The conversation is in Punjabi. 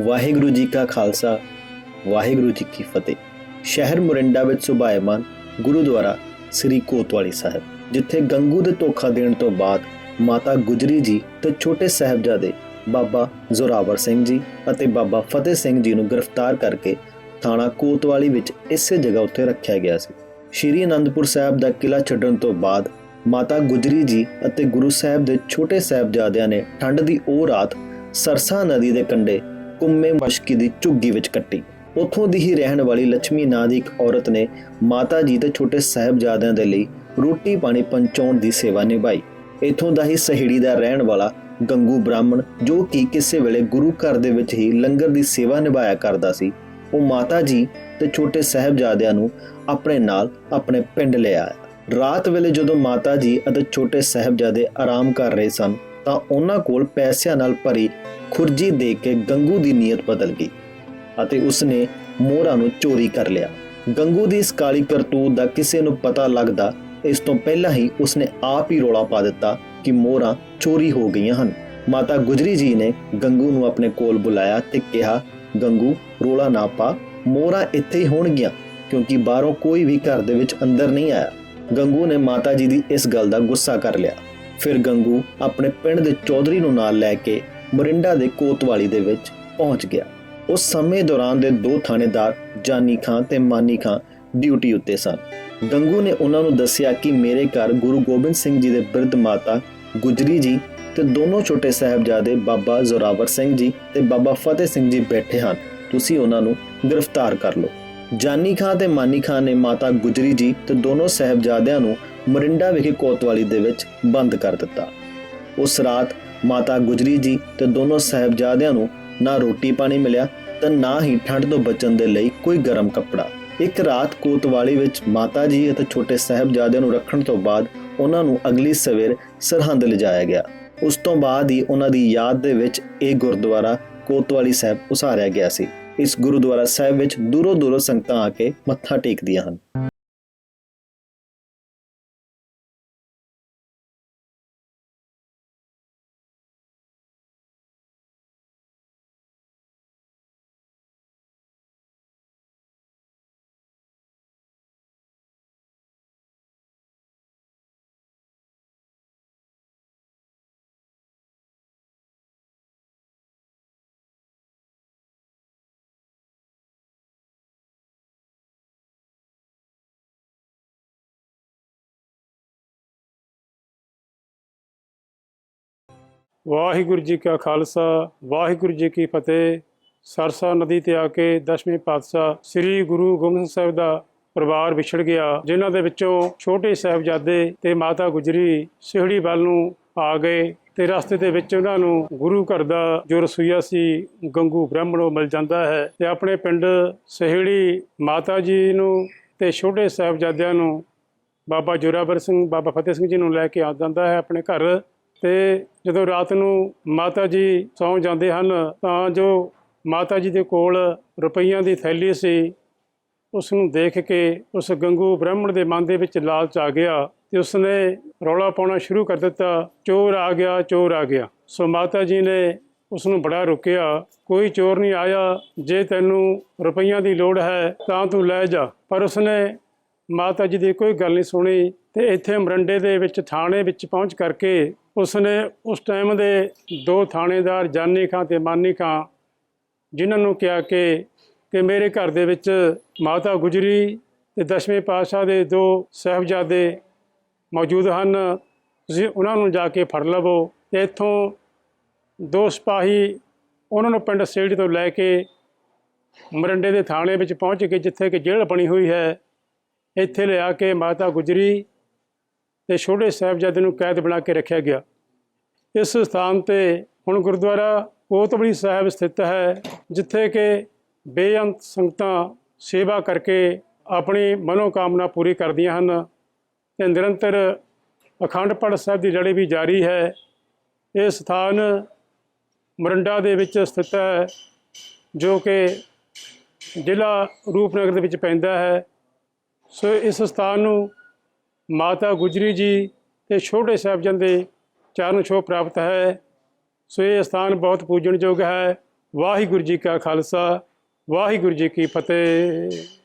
ਵਾਹਿਗੁਰੂ ਜੀ ਕਾ ਖਾਲਸਾ, ਵਾਹਿਗੁਰੂ ਜੀ ਕੀ ਫਤਿਹ। ਸ਼ਹਿਰ ਮੁਰਿੰਡਾ ਵਿੱਚ ਸੁਭਾਇਮਾਨ ਗੁਰਦੁਆਰਾ ਸ੍ਰੀ ਕੋਤਵਾਲੀ ਸਾਹਿਬ, ਜਿੱਥੇ ਗੰਗੂ ਦੇ ਧੋਖਾ ਦੇਣ ਤੋਂ ਬਾਅਦ ਮਾਤਾ ਗੁਜਰੀ ਜੀ ਤੇ ਛੋਟੇ ਸਾਹਿਬਜ਼ਾਦੇ ਬਾਬਾ ਜ਼ੋਰਾਵਰ ਸਿੰਘ ਜੀ ਅਤੇ ਬਾਬਾ ਫਤਿਹ ਸਿੰਘ ਜੀ ਨੂੰ ਗ੍ਰਿਫਤਾਰ ਕਰਕੇ ਥਾਣਾ ਕੋਤਵਾਲੀ ਵਿੱਚ ਇਸੇ ਜਗ੍ਹਾ ਉੱਤੇ ਰੱਖਿਆ ਗਿਆ ਸੀ। ਸ਼੍ਰੀ ਅਨੰਦਪੁਰ ਸਾਹਿਬ ਦਾ ਕਿਲਾ ਛੱਡਣ ਤੋਂ ਬਾਅਦ ਮਾਤਾ ਗੁਜਰੀ ਜੀ ਅਤੇ ਗੁਰੂ ਸਾਹਿਬ ਦੇ ਛੋਟੇ ਸਾਹਿਬਜ਼ਾਦਿਆਂ ਨੇ ਠੰਡ ਦੀ ਉਹ ਰਾਤ ਸਰਸਾ ਨਦੀ ਦੇ ਕੰਢੇ ਕੁੰਮੇ ਮਸ਼ਕੀ ਦੀ ਝੁੱਗੀ ਵਿੱਚ ਕੱਟੀ। ਉੱਥੋਂ ਦੀ ਹੀ ਰਹਿਣ ਵਾਲੀ ਲక్ష్ਮੀ ਨਾਂ ਦੀ ਇੱਕ ਔਰਤ ਨੇ ਮਾਤਾ ਜੀ ਤੇ ਛੋਟੇ ਸਾਹਿਬਜ਼ਾਦਿਆਂ ਦੇ ਲਈ ਰੋਟੀ ਪਾਣੀ ਪਹੁੰਚਾਉਣ ਦੀ ਸੇਵਾ ਨਿਭਾਈ। ਇਥੋਂ ਦਾ ਹੀ ਸਹਿੜੀ ਦਾ ਰਹਿਣ ਵਾਲਾ ਗੰਗੂ ਬ੍ਰਾਹਮਣ, ਜੋ ਕਿ ਕਿਸੇ ਵੇਲੇ ਗੁਰੂ ਘਰ ਦੇ ਵਿੱਚ ਹੀ ਲੰਗਰ ਦੀ ਸੇਵਾ ਨਿਭਾਇਆ ਕਰਦਾ ਸੀ, ਉਹ ਮਾਤਾ ਜੀ ਤੇ ਛੋਟੇ ਸਾਹਿਬਜ਼ਾਦਿਆਂ ਨੂੰ ਆਪਣੇ ਨਾਲ ਆਪਣੇ ਪਿੰਡ ਲੈ ਆਇਆ। ਰਾਤ ਵੇਲੇ ਜਦੋਂ ਮਾਤਾ ਜੀ ਅਤੇ ਛੋਟੇ ਸਾਹਿਬਜ਼ਾਦੇ ਆਰਾਮ ਕਰ ਰਹੇ ਸਨ, ਤਾਂ ਉਹਨਾਂ ਕੋਲ ਪੈਸਿਆਂ ਨਾਲ ਭਰੀ ਖੁਰਜੀ ਦੇ ਕੇ ਗੰਗੂ ਦੀ ਨੀਅਤ ਬਦਲ ਗਈ ਅਤੇ ਉਸਨੇ ਮੋਹਰਾਂ ਨੂੰ ਚੋਰੀ ਕਰ ਲਿਆ। ਗੰਗੂ ਦੀ ਇਸ ਕਾਲੀ ਕਰਤੂਤ ਦਾ ਕਿਸੇ ਨੂੰ ਪਤਾ ਲੱਗਦਾ, ਇਸ ਤੋਂ ਪਹਿਲਾਂ ਹੀ ਉਸਨੇ ਆਪ ਹੀ ਰੋਲਾ ਪਾ ਦਿੱਤਾ ਕਿ ਮੋਹਰਾਂ ਚੋਰੀ ਹੋ ਗਈਆਂ ਹਨ। ਮਾਤਾ ਗੁਜਰੀ ਜੀ ਨੇ ਗੰਗੂ ਨੂੰ ਆਪਣੇ ਕੋਲ ਬੁਲਾਇਆ ਤੇ ਕਿਹਾ, ਗੰਗੂ, ਰੋਲਾ ਨਾ ਪਾ, ਮੋਹਰਾਂ ਇੱਥੇ ਹੀ ਹੋਣਗੀਆਂ, ਕਿਉਂਕਿ ਬਾਹਰੋਂ ਕੋਈ ਵੀ ਘਰ ਦੇ ਵਿੱਚ ਅੰਦਰ ਨਹੀਂ ਆਇਆ। ਗੰਗੂ ਨੇ ਮਾਤਾ ਜੀ ਦੀ ਇਸ ਗੱਲ ਦਾ ਗੁੱਸਾ ਕਰ ਲਿਆ। ਫਿਰ ਗੰਗੂ ਆਪਣੇ ਪਿੰਡ ਦੇ ਚੌਧਰੀ ਨੂੰ ਨਾਲ ਲੈ ਕੇ ਮੋਰਿੰਡਾ ਦੇ ਕੋਤਵਾਲੀ ਦੇ ਵਿੱਚ ਪਹੁੰਚ ਗਿਆ। ਉਸ ਸਮੇਂ ਦੌਰਾਨ ਦੇ ਦੋ ਥਾਣੇਦਾਰ ਜਾਨੀ ਖਾਂ ਤੇ ਮਾਨੀ ਖਾਂ ਡਿਊਟੀ ਉੱਤੇ ਸਨ। ਗੰਗੂ ਨੇ ਉਹਨਾਂ ਨੂੰ ਦੱਸਿਆ ਕਿ ਮੇਰੇ ਘਰ ਗੁਰੂ ਗੋਬਿੰਦ ਸਿੰਘ ਜੀ ਦੇ ਬਿਰਧ ਮਾਤਾ ਗੁਜਰੀ ਜੀ ਤੇ ਦੋਨੋਂ ਛੋਟੇ ਸਾਹਿਬਜ਼ਾਦੇ ਬਾਬਾ ਜ਼ੋਰਾਵਰ ਸਿੰਘ ਜੀ ਤੇ ਬਾਬਾ ਫਤਿਹ ਸਿੰਘ ਜੀ ਬੈਠੇ ਹਨ। ਤੁਸੀਂ ਉਹਨਾਂ ਨੂੰ ਗ੍ਰਿਫਤਾਰ ਕਰ ਲਓ। ਜਾਨੀ ਖਾਂ ਤੇ ਮਾਨੀ ਖਾਂ ਨੇ ਮਾਤਾ ਗੁਜਰੀ ਜੀ ਤੇ ਦੋਨੋਂ ਸਾਹਿਬਜ਼ਾਦਿਆਂ ਨੂੰ ਮਰਿੰਡਾ ਵਿਖੇ ਕੋਤਵਾਲੀ ਦੇ ਵਿੱਚ ਬੰਦ ਕਰ ਦਿੱਤਾ। ਉਸ ਰਾਤ ਮਾਤਾ ਗੁਜਰੀ ਜੀ ਤੇ ਦੋਨੋਂ ਸਾਹਿਬਜ਼ਾਦਿਆਂ ਨੂੰ ਨਾ ਰੋਟੀ ਪਾਣੀ ਮਿਲਿਆ ਤੇ ਨਾ ਹੀ ਠੰਡ ਤੋਂ ਬਚਣ ਦੇ ਲਈ ਕੋਈ ਗਰਮ ਕੱਪੜਾ। ਇੱਕ ਰਾਤ ਕੋਤਵਾਲੀ ਵਿੱਚ ਮਾਤਾ ਜੀ ਅਤੇ ਛੋਟੇ ਸਾਹਿਬਜ਼ਾਦਿਆਂ ਨੂੰ ਰੱਖਣ ਤੋਂ ਬਾਅਦ ਉਹਨਾਂ ਨੂੰ ਅਗਲੀ ਸਵੇਰ ਸਰਹੰਦ ਲਿਜਾਇਆ ਗਿਆ। ਉਸ ਤੋਂ ਬਾਅਦ ਹੀ ਉਹਨਾਂ ਦੀ ਯਾਦ ਦੇ ਵਿੱਚ ਇਹ ਗੁਰਦੁਆਰਾ ਕੋਤਵਾਲੀ ਸਾਹਿਬ ਉਸਾਰਿਆ ਗਿਆ ਸੀ। ਇਸ ਗੁਰਦੁਆਰਾ ਸਾਹਿਬ ਵਿੱਚ ਦੂਰੋਂ ਦੂਰੋਂ ਸੰਗਤਾਂ ਆ ਕੇ ਮੱਥਾ ਟੇਕਦੀਆਂ ਹਨ। ਵਾਹਿਗੁਰੂ ਜੀ ਕਾ ਖਾਲਸਾ, ਵਾਹਿਗੁਰੂ ਜੀ ਕੀ ਫਤਿਹ। ਸਰਸਾ ਨਦੀ ਤੇ ਆ ਕੇ ਦਸਵੇਂ ਪਾਤਸ਼ਾਹ ਸ੍ਰੀ ਗੁਰੂ ਗੋਬਿੰਦ ਸਿੰਘ ਸਾਹਿਬ ਦਾ ਪਰਿਵਾਰ ਵਿਛੜ ਗਿਆ, ਜਿਨ੍ਹਾਂ ਦੇ ਵਿੱਚੋਂ ਛੋਟੇ ਸਾਹਿਬਜ਼ਾਦੇ ਤੇ ਮਾਤਾ ਗੁਜਰੀ ਸਿਹੜੀ ਵੱਲ ਨੂੰ ਆ ਗਏ ਤੇ ਰਸਤੇ ਦੇ ਵਿੱਚ ਉਹਨਾਂ ਨੂੰ ਗੁਰੂ ਘਰ ਦਾ ਜੋ ਰਸੋਈਆ ਸੀ, ਗੰਗੂ ਬ੍ਰਾਹਮਣ ਮਿਲ ਜਾਂਦਾ ਹੈ ਤੇ ਆਪਣੇ ਪਿੰਡ ਸਿਹੜੀ ਮਾਤਾ ਜੀ ਨੂੰ ਤੇ ਛੋਟੇ ਸਾਹਿਬਜ਼ਾਦਿਆਂ ਨੂੰ ਬਾਬਾ ਜੋਰਾਵਰ ਸਿੰਘ, ਬਾਬਾ ਫਤਿਹ ਸਿੰਘ ਜੀ ਨੂੰ ਲੈ ਕੇ ਆ ਜਾਂਦਾ ਹੈ, ਆਪਣੇ ਘਰ ਤੇ ਜਦੋਂ ਰਾਤ ਨੂੰ ਮਾਤਾ ਜੀ ਸੌਂ ਜਾਂਦੇ ਹਨ, ਤਾਂ ਜੋ ਮਾਤਾ ਜੀ ਦੇ ਕੋਲ ਰੁਪਈਆਂ ਦੀ ਥੈਲੀ ਸੀ ਉਸ ਨੂੰ ਦੇਖ ਕੇ ਉਸ ਗੰਗੂ ਬ੍ਰਾਹਮਣ ਦੇ ਮਨ ਦੇ ਵਿੱਚ ਲਾਲਚ ਆ ਗਿਆ ਤੇ ਉਸਨੇ ਰੌਲਾ ਪਾਉਣਾ ਸ਼ੁਰੂ ਕਰ ਦਿੱਤਾ, ਚੋਰ ਆ ਗਿਆ, ਚੋਰ ਆ ਗਿਆ। ਸੋ ਮਾਤਾ ਜੀ ਨੇ ਉਸ ਨੂੰ ਬੜਾ ਰੁਕਿਆ, ਕੋਈ ਚੋਰ ਨਹੀਂ ਆਇਆ, ਜੇ ਤੈਨੂੰ ਰੁਪਈਆਂ ਦੀ ਲੋੜ ਹੈ ਤਾਂ ਤੂੰ ਲੈ ਜਾ। ਪਰ ਉਸਨੇ ਮਾਤਾ ਜੀ ਦੀ ਕੋਈ ਗੱਲ ਨਹੀਂ ਸੁਣੀ ਤੇ ਇੱਥੇ ਮਰੰਡੇ ਦੇ ਵਿੱਚ ਥਾਣੇ ਵਿੱਚ ਪਹੁੰਚ ਕਰਕੇ ਉਸਨੇ ਉਸ ਟਾਈਮ ਦੇ ਦੋ ਥਾਣੇਦਾਰ ਜਾਨੀ ਖਾਂ ਤੇ ਮਾਨੀ ਖਾਂ ਜਿਨ੍ਹਾਂ ਨੂੰ ਕਿਹਾ ਕਿ ਕਿ ਮੇਰੇ ਘਰ ਦੇ ਵਿੱਚ ਮਾਤਾ ਗੁਜਰੀ ਤੇ ਦਸ਼ਵੇਂ ਪਾਤਸ਼ਾਹ ਦੇ ਦੋ ਸਾਹਿਬਜ਼ਾਦੇ ਮੌਜੂਦ ਹਨ। ਤੁਸੀਂ ਉਹਨਾਂ ਨੂੰ ਜਾ ਕੇ ਫੜ ਲਵੋ ਤੇ ਇੱਥੋਂ ਦੋ ਸਿਪਾਹੀ ਉਹਨਾਂ ਨੂੰ ਪਿੰਡ ਸੇੜੀ ਤੋਂ ਲੈ ਕੇ ਮਰੰਡੇ ਦੇ ਥਾਣੇ ਵਿੱਚ ਪਹੁੰਚ ਕੇ ਜਿੱਥੇ ਕਿ ਜੇਲ੍ਹ ਬਣੀ ਹੋਈ ਹੈ, ਇੱਥੇ ਲਿਆ ਕੇ ਮਾਤਾ ਗੁਜਰੀ ਤੇ ਛੋਟੇ ਸਾਹਿਬਜ਼ਾਦੇ ਨੂੰ ਕੈਦ ਬਣਾ ਕੇ ਰੱਖਿਆ ਗਿਆ। ਇਸ ਸਥਾਨ ਤੇ ਹੁਣ ਗੁਰਦੁਆਰਾ ਕੋਤਬੜੀ ਸਾਹਿਬ ਸਥਿਤ ਹੈ, ਜਿੱਥੇ ਕਿ ਬੇਅੰਤ ਸੰਗਤਾਂ ਸੇਵਾ ਕਰਕੇ ਆਪਣੀ ਮਨੋਕਾਮਨਾ ਪੂਰੀ ਕਰਦੀਆਂ ਹਨ ਤੇ ਨਿਰੰਤਰ ਅਖੰਡ ਪਾਠ ਸਾਹਿਬ ਦੀ ਲੜੀ ਵੀ ਜਾਰੀ ਹੈ। ਇਹ ਸਥਾਨ ਮਰੰਡਾ ਦੇ ਵਿੱਚ ਸਥਿਤ ਹੈ, ਜੋ ਕਿ ਜ਼ਿਲ੍ਹਾ ਰੂਪਨਗਰ ਦੇ ਵਿੱਚ ਪੈਂਦਾ ਹੈ। ਸੋ ਇਸ ਸਥਾਨ ਨੂੰ ਮਾਤਾ ਗੁਜਰੀ ਜੀ ਤੇ ਛੋਟੇ ਸਾਹਿਬਜ਼ਾਦੇ ਚਰਨ ਛੋਹ ਪ੍ਰਾਪਤ ਹੈ। ਸੋ ਇਹ ਸਥਾਨ ਬਹੁਤ ਪੂਜਣਯੋਗ ਹੈ। ਵਾਹਿਗੁਰੂ ਜੀ ਕਾ ਖਾਲਸਾ, ਵਾਹਿਗੁਰੂ ਜੀ ਕੀ ਫਤਿਹ।